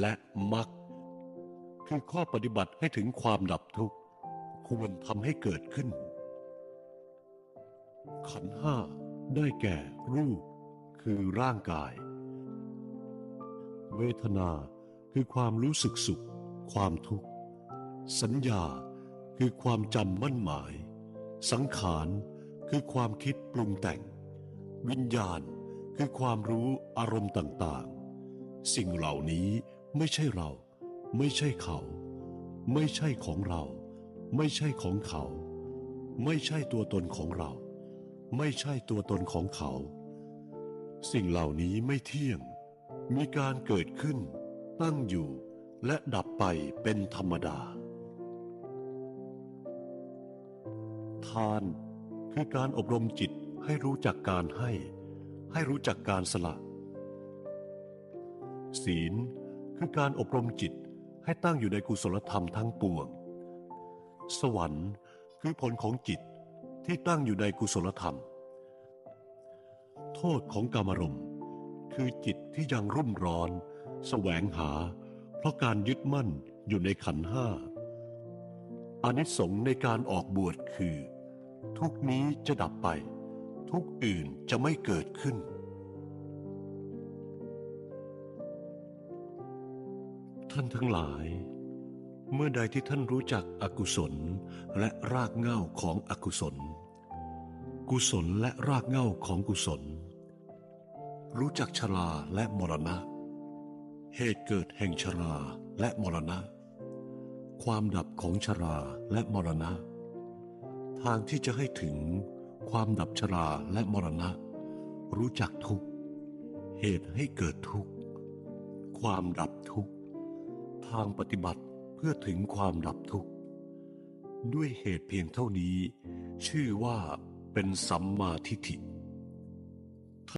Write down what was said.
และมรรคคือข้อปฏิบัติให้ถึงความดับทุกข์ควรทำให้เกิดขึ้น ขันห้าได้แก่รูปคือร่างกาย เวทนาคือความรู้สึกสุข ความทุกข์ สัญญาคือความจำมั่นหมาย สังขารคือความคิดปรุงแต่ง วิญญาณคือความรู้อารมณ์ต่างๆ สิ่งเหล่านี้ ไม่ใช่เรา ไม่ใช่เขา ไม่ใช่ของเรา ไม่ใช่ของเขา ไม่ใช่ตัวตนของเรา ไม่ใช่ตัวตนของเขา สิ่งเหล่านี้ไม่เที่ยง มีการเกิดขึ้น ตั้งอยู่และดับไปเป็นธรรมดา ทานคือการอบรมจิตให้รู้จักการให้ ให้รู้จักการสละ ศีล คือการอบรมจิตให้ตั้งอยู่ในกุศลธรรมทั้งปวง สวรรค์คือผลของจิตที่ตั้งอยู่ในกุศลธรรม โทษของกามรมคือจิตที่ยังรุ่มร้อนแสวงหา เพราะการยึดมั่นอยู่ในขันห้าอานิสงส์ในการออกบวชคือ ทุกนี้จะดับไป ทุกอื่นจะไม่เกิดขึ้น ท่านทั้งหลาย เมื่อใดที่ท่านรู้จักอกุศลและรากเหง้าของอกุศล กุศลและรากเหง้าของกุศล รู้จักชราและมรณะ เหตุเกิดแห่งชราและมรณะ ความดับของชราและมรณะ ทางที่จะให้ถึงความดับชราและมรณะ รู้จักทุกเหตุให้เกิดทุกความดับทุกข์ ทางปฏิบัติเพื่อถึงความดับทุกข์ ด้วยเหตุเพียงเท่านี้ ชื่อว่าเป็นสัมมาทิฏฐิ